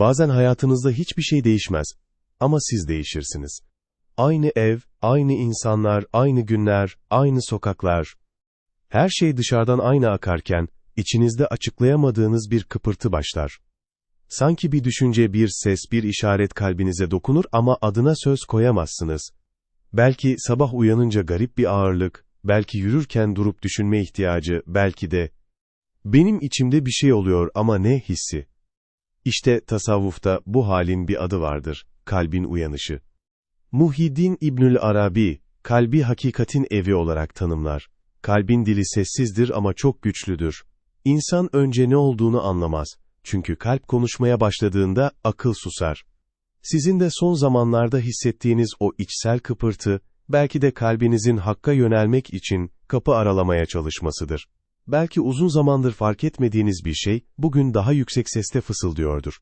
Bazen hayatınızda hiçbir şey değişmez. Ama siz değişirsiniz. Aynı ev, aynı insanlar, aynı günler, aynı sokaklar. Her şey dışarıdan aynı akarken, içinizde açıklayamadığınız bir kıpırtı başlar. Sanki bir düşünce, bir ses, bir işaret kalbinize dokunur ama adına söz koyamazsınız. Belki sabah uyanınca garip bir ağırlık, belki yürürken durup düşünme ihtiyacı, belki de benim içimde bir şey oluyor ama ne hissi? İşte tasavvufta bu halin bir adı vardır, kalbin uyanışı. Muhyiddin İbnül Arabi, kalbi hakikatin evi olarak tanımlar. Kalbin dili sessizdir ama çok güçlüdür. İnsan önce ne olduğunu anlamaz. Çünkü kalp konuşmaya başladığında akıl susar. Sizin de son zamanlarda hissettiğiniz o içsel kıpırtı, belki de kalbinizin hakka yönelmek için kapı aralamaya çalışmasıdır. Belki uzun zamandır fark etmediğiniz bir şey, bugün daha yüksek sesle fısıldıyordur.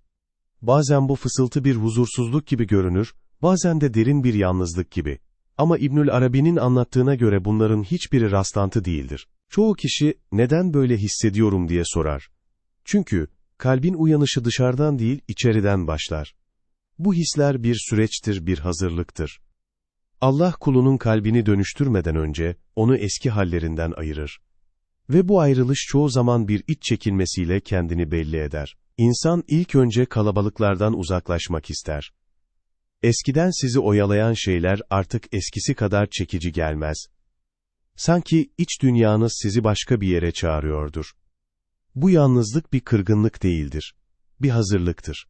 Bazen bu fısıltı bir huzursuzluk gibi görünür, bazen de derin bir yalnızlık gibi. Ama İbnül Arabi'nin anlattığına göre bunların hiçbiri rastlantı değildir. Çoğu kişi, neden böyle hissediyorum diye sorar. Çünkü, kalbin uyanışı dışarıdan değil, içeriden başlar. Bu hisler bir süreçtir, bir hazırlıktır. Allah kulunun kalbini dönüştürmeden önce, onu eski hallerinden ayırır. Ve bu ayrılış çoğu zaman bir iç çekilmesiyle kendini belli eder. İnsan ilk önce kalabalıklardan uzaklaşmak ister. Eskiden sizi oyalayan şeyler artık eskisi kadar çekici gelmez. Sanki iç dünyanız sizi başka bir yere çağırıyordur. Bu yalnızlık bir kırgınlık değildir. Bir hazırlıktır.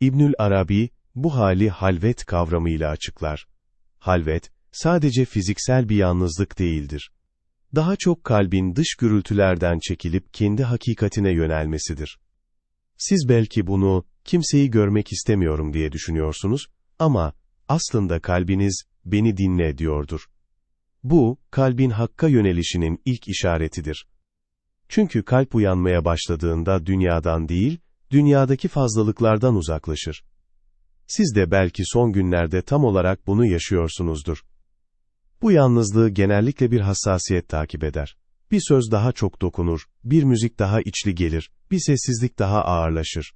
İbnül Arabi, bu hali halvet kavramıyla açıklar. Halvet, sadece fiziksel bir yalnızlık değildir. Daha çok kalbin dış gürültülerden çekilip kendi hakikatine yönelmesidir. Siz belki bunu, kimseyi görmek istemiyorum diye düşünüyorsunuz, ama, aslında kalbiniz, beni dinle diyordur. Bu, kalbin hakka yönelişinin ilk işaretidir. Çünkü kalp uyanmaya başladığında dünyadan değil, dünyadaki fazlalıklardan uzaklaşır. Siz de belki son günlerde tam olarak bunu yaşıyorsunuzdur. Bu yalnızlığı genellikle bir hassasiyet takip eder. Bir söz daha çok dokunur, bir müzik daha içli gelir, bir sessizlik daha ağırlaşır.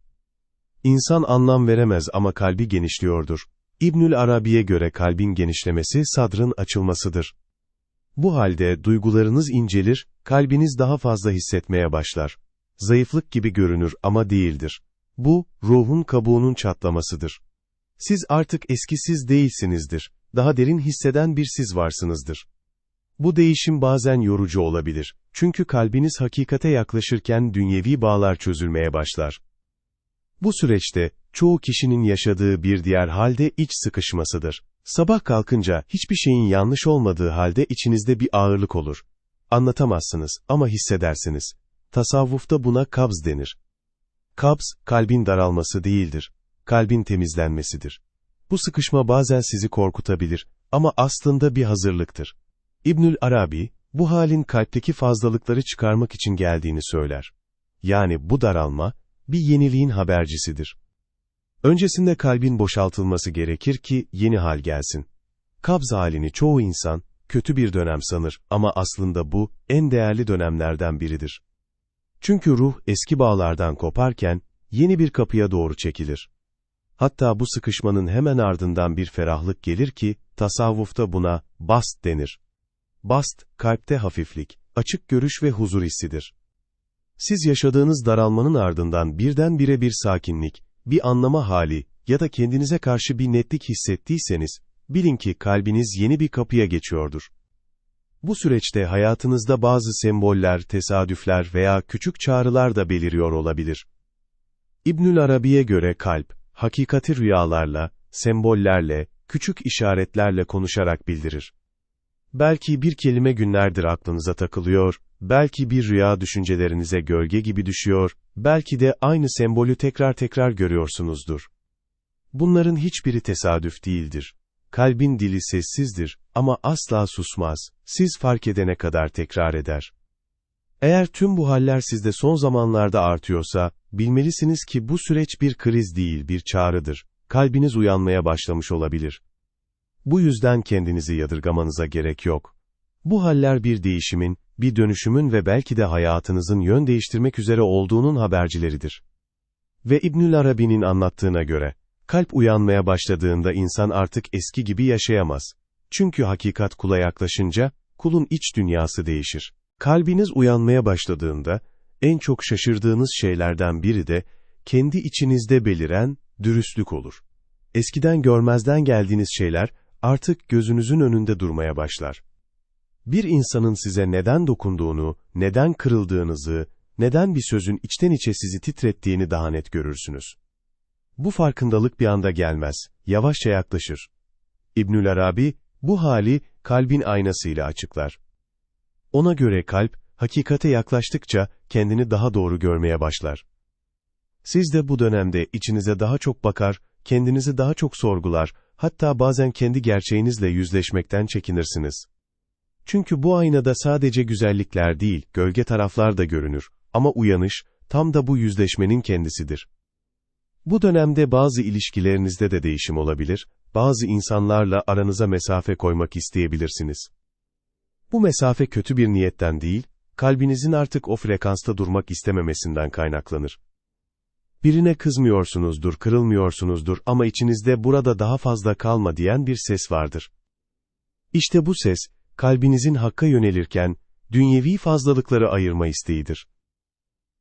İnsan anlam veremez ama kalbi genişliyordur. İbnül Arabi'ye göre kalbin genişlemesi sadrın açılmasıdır. Bu halde duygularınız incelir, kalbiniz daha fazla hissetmeye başlar. Zayıflık gibi görünür ama değildir. Bu, ruhun kabuğunun çatlamasıdır. Siz artık eskisiz değilsinizdir. Daha derin hisseden bir siz varsınızdır. Bu değişim bazen yorucu olabilir. Çünkü kalbiniz hakikate yaklaşırken dünyevi bağlar çözülmeye başlar. Bu süreçte, çoğu kişinin yaşadığı bir diğer halde iç sıkışmasıdır. Sabah kalkınca hiçbir şeyin yanlış olmadığı halde içinizde bir ağırlık olur. Anlatamazsınız ama hissedersiniz. Tasavvufta buna kabz denir. Kabz, kalbin daralması değildir. Kalbin temizlenmesidir. Bu sıkışma bazen sizi korkutabilir ama aslında bir hazırlıktır. İbnül Arabi, bu halin kalpteki fazlalıkları çıkarmak için geldiğini söyler. Yani bu daralma, bir yeniliğin habercisidir. Öncesinde kalbin boşaltılması gerekir ki yeni hal gelsin. Kabz halini çoğu insan, kötü bir dönem sanır ama aslında bu, en değerli dönemlerden biridir. Çünkü ruh eski bağlardan koparken, yeni bir kapıya doğru çekilir. Hatta bu sıkışmanın hemen ardından bir ferahlık gelir ki, tasavvufta buna, bast denir. Bast, kalpte hafiflik, açık görüş ve huzur hissidir. Siz yaşadığınız daralmanın ardından birdenbire bir sakinlik, bir anlama hali ya da kendinize karşı bir netlik hissettiyseniz, bilin ki kalbiniz yeni bir kapıya geçiyordur. Bu süreçte hayatınızda bazı semboller, tesadüfler veya küçük çağrılar da beliriyor olabilir. İbnül Arabi'ye göre kalp, hakikati rüyalarla, sembollerle, küçük işaretlerle konuşarak bildirir. Belki bir kelime günlerdir aklınıza takılıyor, belki bir rüya düşüncelerinize gölge gibi düşüyor, belki de aynı sembolü tekrar tekrar görüyorsunuzdur. Bunların hiçbiri tesadüf değildir. Kalbin dili sessizdir ama asla susmaz, siz fark edene kadar tekrar eder. Eğer tüm bu haller sizde son zamanlarda artıyorsa, bilmelisiniz ki bu süreç bir kriz değil bir çağrıdır. Kalbiniz uyanmaya başlamış olabilir. Bu yüzden kendinizi yadırgamanıza gerek yok. Bu haller bir değişimin, bir dönüşümün ve belki de hayatınızın yön değiştirmek üzere olduğunun habercileridir. Ve İbnül Arabi'nin anlattığına göre, kalp uyanmaya başladığında insan artık eski gibi yaşayamaz. Çünkü hakikat kula yaklaşınca, kulun iç dünyası değişir. Kalbiniz uyanmaya başladığında, en çok şaşırdığınız şeylerden biri de, kendi içinizde beliren dürüstlük olur. Eskiden görmezden geldiğiniz şeyler, artık gözünüzün önünde durmaya başlar. Bir insanın size neden dokunduğunu, neden kırıldığınızı, neden bir sözün içten içe sizi titrettiğini daha net görürsünüz. Bu farkındalık bir anda gelmez, yavaşça yaklaşır. İbnül Arabi, bu hali kalbin aynasıyla açıklar. Ona göre kalp, hakikate yaklaştıkça kendini daha doğru görmeye başlar. Siz de bu dönemde içinize daha çok bakar, kendinizi daha çok sorgular, hatta bazen kendi gerçeğinizle yüzleşmekten çekinirsiniz. Çünkü bu aynada sadece güzellikler değil, gölge taraflar da görünür. Ama uyanış, tam da bu yüzleşmenin kendisidir. Bu dönemde bazı ilişkilerinizde de değişim olabilir, bazı insanlarla aranıza mesafe koymak isteyebilirsiniz. Bu mesafe kötü bir niyetten değil, kalbinizin artık o frekansta durmak istememesinden kaynaklanır. Birine kızmıyorsunuzdur, kırılmıyorsunuzdur ama içinizde burada daha fazla kalma diyen bir ses vardır. İşte bu ses, kalbinizin hakka yönelirken, dünyevi fazlalıkları ayırma isteğidir.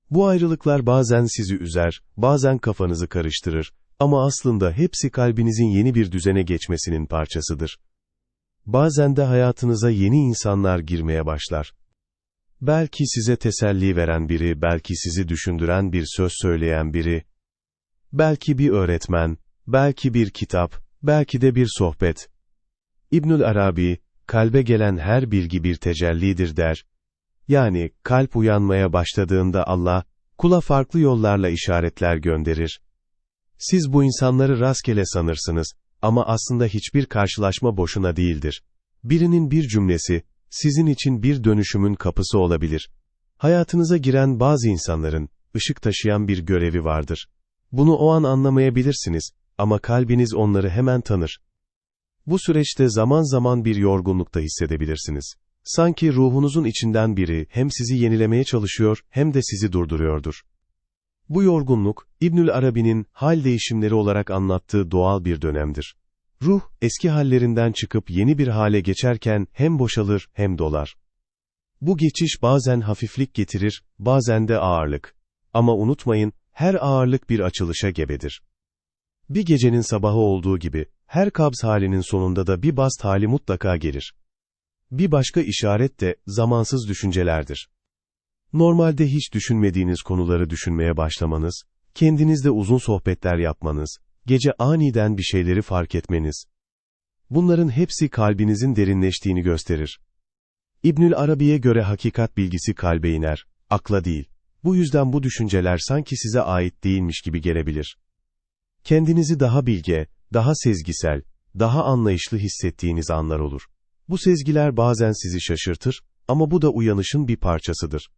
Bu ayrılıklar bazen sizi üzer, bazen kafanızı karıştırır ama aslında hepsi kalbinizin yeni bir düzene geçmesinin parçasıdır. Bazen de hayatınıza yeni insanlar girmeye başlar. Belki size teselli veren biri, belki sizi düşündüren bir söz söyleyen biri, belki bir öğretmen, belki bir kitap, belki de bir sohbet. İbnül Arabi, kalbe gelen her bilgi bir tecellidir der. Yani, kalp uyanmaya başladığında Allah, kula farklı yollarla işaretler gönderir. Siz bu insanları rastgele sanırsınız, ama aslında hiçbir karşılaşma boşuna değildir. Birinin bir cümlesi, sizin için bir dönüşümün kapısı olabilir. Hayatınıza giren bazı insanların, ışık taşıyan bir görevi vardır. Bunu o an anlamayabilirsiniz, ama kalbiniz onları hemen tanır. Bu süreçte zaman zaman bir yorgunlukta hissedebilirsiniz. Sanki ruhunuzun içinden biri hem sizi yenilemeye çalışıyor hem de sizi durduruyordur. Bu yorgunluk, İbnül Arabi'nin hal değişimleri olarak anlattığı doğal bir dönemdir. Ruh, eski hallerinden çıkıp yeni bir hale geçerken hem boşalır hem dolar. Bu geçiş bazen hafiflik getirir, bazen de ağırlık. Ama unutmayın, her ağırlık bir açılışa gebedir. Bir gecenin sabahı olduğu gibi, her kabz halinin sonunda da bir bast hali mutlaka gelir. Bir başka işaret de zamansız düşüncelerdir. Normalde hiç düşünmediğiniz konuları düşünmeye başlamanız, kendinizde uzun sohbetler yapmanız, gece aniden bir şeyleri fark etmeniz. Bunların hepsi kalbinizin derinleştiğini gösterir. İbnül Arabi'ye göre hakikat bilgisi kalbe iner, akla değil. Bu yüzden bu düşünceler sanki size ait değilmiş gibi gelebilir. Kendinizi daha bilge, daha sezgisel, daha anlayışlı hissettiğiniz anlar olur. Bu sezgiler bazen sizi şaşırtır ama bu da uyanışın bir parçasıdır.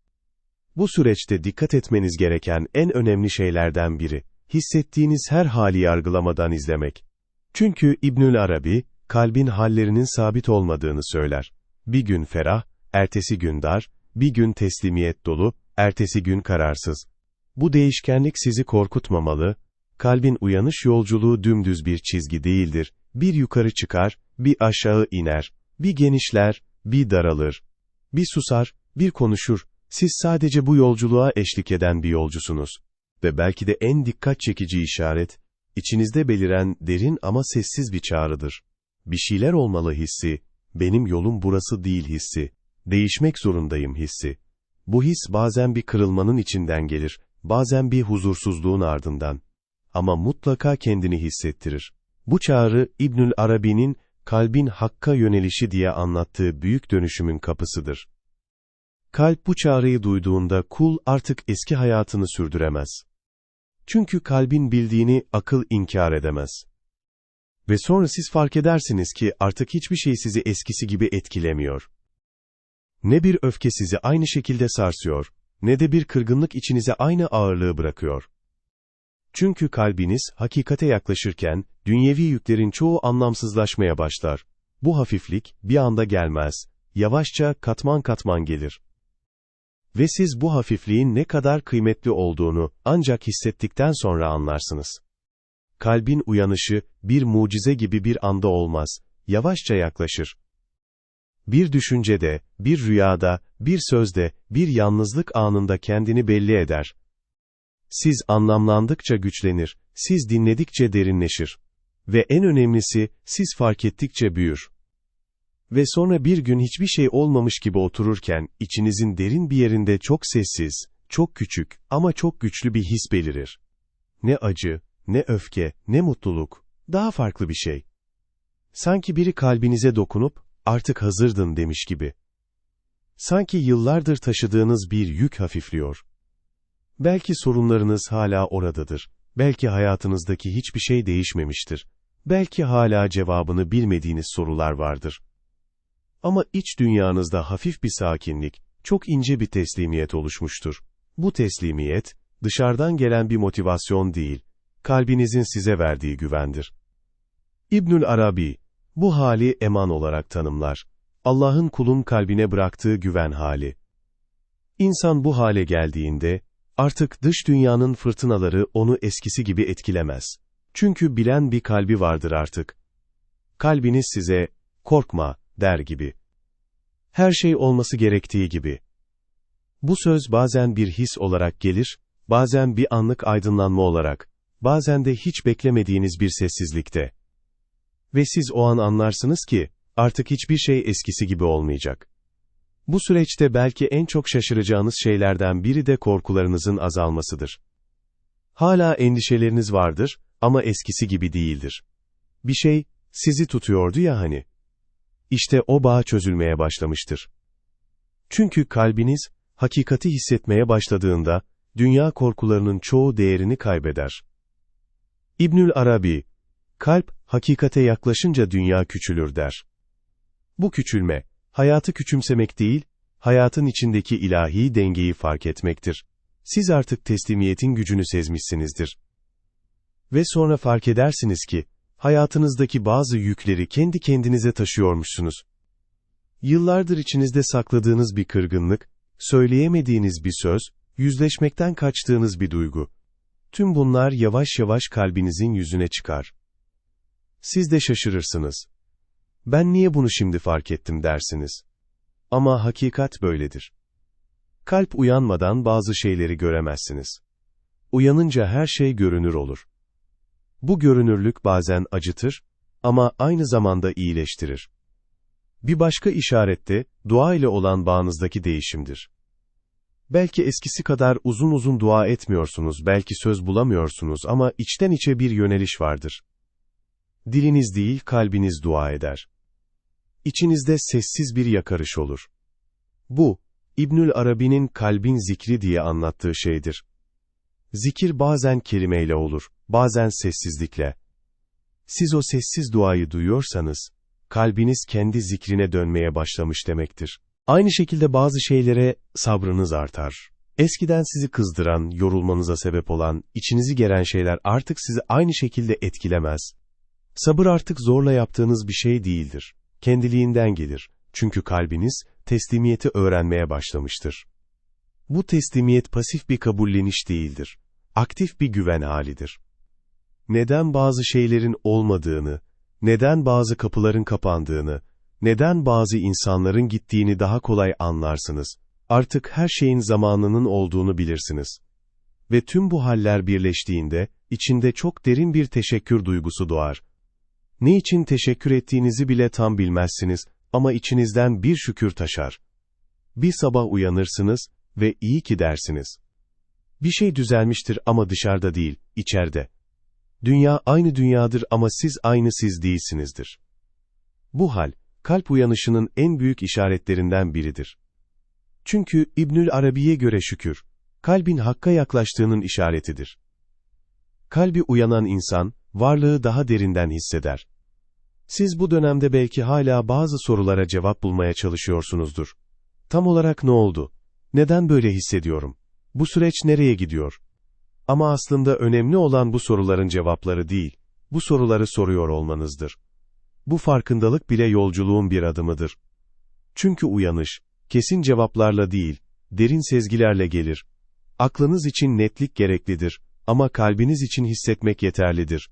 Bu süreçte dikkat etmeniz gereken en önemli şeylerden biri, hissettiğiniz her hali yargılamadan izlemek. Çünkü İbnül Arabi, kalbin hallerinin sabit olmadığını söyler. Bir gün ferah, ertesi gün dar, bir gün teslimiyet dolu, ertesi gün kararsız. Bu değişkenlik sizi korkutmamalı, kalbin uyanış yolculuğu dümdüz bir çizgi değildir, bir yukarı çıkar, bir aşağı iner, bir genişler, bir daralır. Bir susar, bir konuşur, siz sadece bu yolculuğa eşlik eden bir yolcusunuz. Ve belki de en dikkat çekici işaret, içinizde beliren derin ama sessiz bir çağrıdır. Bir şeyler olmalı hissi, benim yolum burası değil hissi, değişmek zorundayım hissi. Bu his bazen bir kırılmanın içinden gelir, bazen bir huzursuzluğun ardından. Ama mutlaka kendini hissettirir. Bu çağrı İbnül Arabi'nin kalbin hakka yönelişi diye anlattığı büyük dönüşümün kapısıdır. Kalp bu çağrıyı duyduğunda kul artık eski hayatını sürdüremez. Çünkü kalbin bildiğini akıl inkar edemez. Ve sonra siz fark edersiniz ki artık hiçbir şey sizi eskisi gibi etkilemiyor. Ne bir öfke sizi aynı şekilde sarsıyor, ne de bir kırgınlık içinize aynı ağırlığı bırakıyor. Çünkü kalbiniz, hakikate yaklaşırken, dünyevi yüklerin çoğu anlamsızlaşmaya başlar. Bu hafiflik, bir anda gelmez, yavaşça katman katman gelir. Ve siz bu hafifliğin ne kadar kıymetli olduğunu ancak hissettikten sonra anlarsınız. Kalbin uyanışı, bir mucize gibi bir anda olmaz, yavaşça yaklaşır. Bir düşüncede, bir rüyada, bir sözde, bir yalnızlık anında kendini belli eder. Siz anlamlandıkça güçlenir, siz dinledikçe derinleşir. Ve en önemlisi, siz fark ettikçe büyür. Ve sonra bir gün hiçbir şey olmamış gibi otururken, içinizin derin bir yerinde çok sessiz, çok küçük ama çok güçlü bir his belirir. Ne acı, ne öfke, ne mutluluk, daha farklı bir şey. Sanki biri kalbinize dokunup, artık hazırdın demiş gibi. Sanki yıllardır taşıdığınız bir yük hafifliyor. Belki sorunlarınız hala oradadır. Belki hayatınızdaki hiçbir şey değişmemiştir. Belki hala cevabını bilmediğiniz sorular vardır. Ama iç dünyanızda hafif bir sakinlik, çok ince bir teslimiyet oluşmuştur. Bu teslimiyet, dışarıdan gelen bir motivasyon değil, kalbinizin size verdiği güvendir. İbnül Arabi, bu hali eman olarak tanımlar. Allah'ın kulun kalbine bıraktığı güven hali. İnsan bu hale geldiğinde, artık dış dünyanın fırtınaları onu eskisi gibi etkilemez. Çünkü bilen bir kalbi vardır artık. Kalbiniz size, korkma, der gibi. Her şey olması gerektiği gibi. Bu söz bazen bir his olarak gelir, bazen bir anlık aydınlanma olarak, bazen de hiç beklemediğiniz bir sessizlikte. Ve siz o an anlarsınız ki, artık hiçbir şey eskisi gibi olmayacak. Bu süreçte belki en çok şaşıracağınız şeylerden biri de korkularınızın azalmasıdır. Hala endişeleriniz vardır ama eskisi gibi değildir. Bir şey, sizi tutuyordu ya hani. İşte o bağ çözülmeye başlamıştır. Çünkü kalbiniz, hakikati hissetmeye başladığında, dünya korkularının çoğu değerini kaybeder. İbnül Arabi, kalp, hakikate yaklaşınca dünya küçülür der. Bu küçülme, hayatı küçümsemek değil, hayatın içindeki ilahi dengeyi fark etmektir. Siz artık teslimiyetin gücünü sezmişsinizdir. Ve sonra fark edersiniz ki, hayatınızdaki bazı yükleri kendi kendinize taşıyormuşsunuz. Yıllardır içinizde sakladığınız bir kırgınlık, söyleyemediğiniz bir söz, yüzleşmekten kaçtığınız bir duygu. Tüm bunlar yavaş yavaş kalbinizin yüzüne çıkar. Siz de şaşırırsınız. Ben niye bunu şimdi fark ettim dersiniz. Ama hakikat böyledir. Kalp uyanmadan bazı şeyleri göremezsiniz. Uyanınca her şey görünür olur. Bu görünürlük bazen acıtır ama aynı zamanda iyileştirir. Bir başka işaret de dua ile olan bağınızdaki değişimdir. Belki eskisi kadar uzun uzun dua etmiyorsunuz, belki söz bulamıyorsunuz ama içten içe bir yöneliş vardır. Diliniz değil, kalbiniz dua eder. İçinizde sessiz bir yakarış olur. Bu, İbnül Arabi'nin kalbin zikri diye anlattığı şeydir. Zikir bazen kelimeyle olur, bazen sessizlikle. Siz o sessiz duayı duyuyorsanız, kalbiniz kendi zikrine dönmeye başlamış demektir. Aynı şekilde bazı şeylere sabrınız artar. Eskiden sizi kızdıran, yorulmanıza sebep olan, içinizi geren şeyler artık sizi aynı şekilde etkilemez. Sabır artık zorla yaptığınız bir şey değildir. Kendiliğinden gelir. Çünkü kalbiniz, teslimiyeti öğrenmeye başlamıştır. Bu teslimiyet pasif bir kabulleniş değildir. Aktif bir güven halidir. Neden bazı şeylerin olmadığını, neden bazı kapıların kapandığını, neden bazı insanların gittiğini daha kolay anlarsınız. Artık her şeyin zamanının olduğunu bilirsiniz. Ve tüm bu haller birleştiğinde, içinde çok derin bir teşekkür duygusu doğar. Ne için teşekkür ettiğinizi bile tam bilmezsiniz ama içinizden bir şükür taşar. Bir sabah uyanırsınız ve iyi ki dersiniz. Bir şey düzelmiştir ama dışarıda değil, içeride. Dünya aynı dünyadır ama siz aynı siz değilsinizdir. Bu hal, kalp uyanışının en büyük işaretlerinden biridir. Çünkü İbnül Arabi'ye göre şükür, kalbin hakka yaklaştığının işaretidir. Kalbi uyanan insan, varlığı daha derinden hisseder. Siz bu dönemde belki hala bazı sorulara cevap bulmaya çalışıyorsunuzdur. Tam olarak ne oldu? Neden böyle hissediyorum? Bu süreç nereye gidiyor? Ama aslında önemli olan bu soruların cevapları değil, bu soruları soruyor olmanızdır. Bu farkındalık bile yolculuğun bir adımıdır. Çünkü uyanış, kesin cevaplarla değil, derin sezgilerle gelir. Aklınız için netlik gereklidir ama kalbiniz için hissetmek yeterlidir.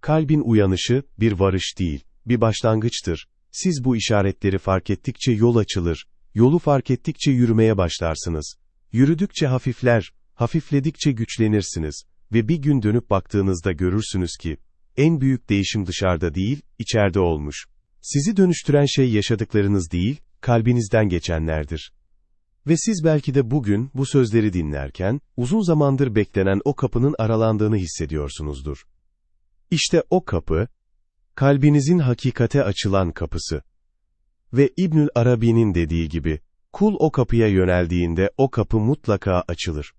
Kalbin uyanışı, bir varış değil, bir başlangıçtır. Siz bu işaretleri fark ettikçe yol açılır, yolu fark ettikçe yürümeye başlarsınız. Yürüdükçe hafifler, hafifledikçe güçlenirsiniz ve bir gün dönüp baktığınızda görürsünüz ki, en büyük değişim dışarıda değil, içeride olmuş. Sizi dönüştüren şey yaşadıklarınız değil, kalbinizden geçenlerdir. Ve siz belki de bugün bu sözleri dinlerken, uzun zamandır beklenen o kapının aralandığını hissediyorsunuzdur. İşte o kapı, kalbinizin hakikate açılan kapısı. Ve İbnül Arabi'nin dediği gibi, kul o kapıya yöneldiğinde o kapı mutlaka açılır.